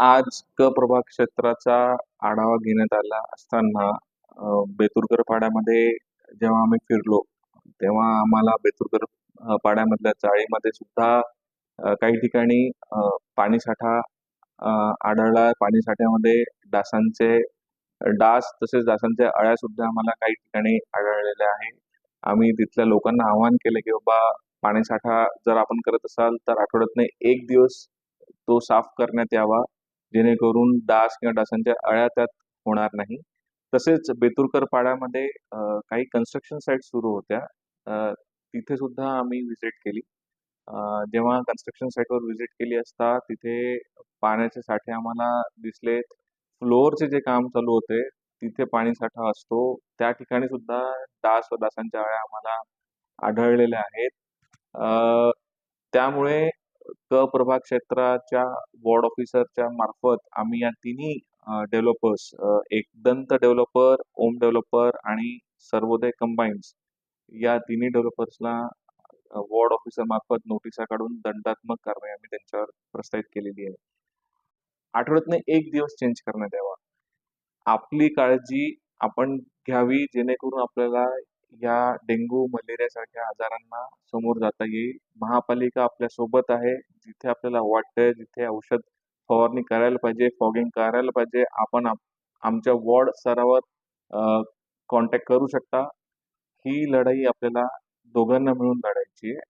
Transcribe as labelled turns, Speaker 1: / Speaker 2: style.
Speaker 1: आज क प्रभाग क्षेत्राचा आढावा घेण्यात आला असताना बेतुरकर पाड्यामध्ये जेव्हा आम्ही फिरलो तेव्हा आम्हाला बेतुरकर पाड्यामधल्या चाळीमध्ये सुद्धा काही ठिकाणी पाणीसाठा आढळला. पाणीसाठ्यामध्ये डासांचे डास तसेच डासांच्या अळ्या सुद्धा आम्हाला काही ठिकाणी आढळलेल्या आहे आम्ही तिथल्या लोकांना आवाहन केलं की बाबा पाणीसाठा जर आपण करत असाल तर आठवड्यातनं एक दिवस तो साफ करण्यात यावा. जेणेकरून डास किंवा डासांच्या अळ्या त्यात होणार नाही. तसेच बेतुरकर पाड्यामध्ये काही कन्स्ट्रक्शन साईट सुरू होत्या. तिथे सुद्धा आम्ही व्हिजिट केली. जेव्हा कन्स्ट्रक्शन साईटवर व्हिजिट केली असता तिथे पाण्याचे साठे आम्हाला दिसले फ्लोअरचे जे काम चालू होते तिथे पाणी साठा असतो. त्या ठिकाणी सुद्धा डास व डासांच्या अळ्या आम्हाला आढळलेल्या आहेत. त्यामुळे क प्रभाग क्षेत्राच्या वॉर्ड ऑफिसरच्या मार्फत आम्ही या तिन्ही डेव्हलपर्स एक दंत डेव्हलपर ओम डेव्हलपर आणि सर्वोदय कंबाईन्स या तिन्ही डेव्हलपर्सला वॉर्ड ऑफिसर मार्फत नोटिसा काढून दंडात्मक कारवाई आम्ही त्यांच्यावर प्रस्तावित केलेली आहे. आठवड्यातनं एक दिवस चेंज करण्यात यावा. आपली काळजी आपण घ्यावी जेणेकरून आपल्याला या डेंग्यू मलेरियासारख्या आजारांना समोर जाता येईल. महापालिका आपल्यासोबत आहे. जिथे आपल्याला वाटतंय जिथे औषध फवारणी करायला पाहिजे फॉगिंग करायला पाहिजे आपण आप- आमच्या वॉर्ड स्तरावर कॉन्टॅक्ट करू शकता. ही लढाई आपल्याला दोघांना मिळून लढायची आहे.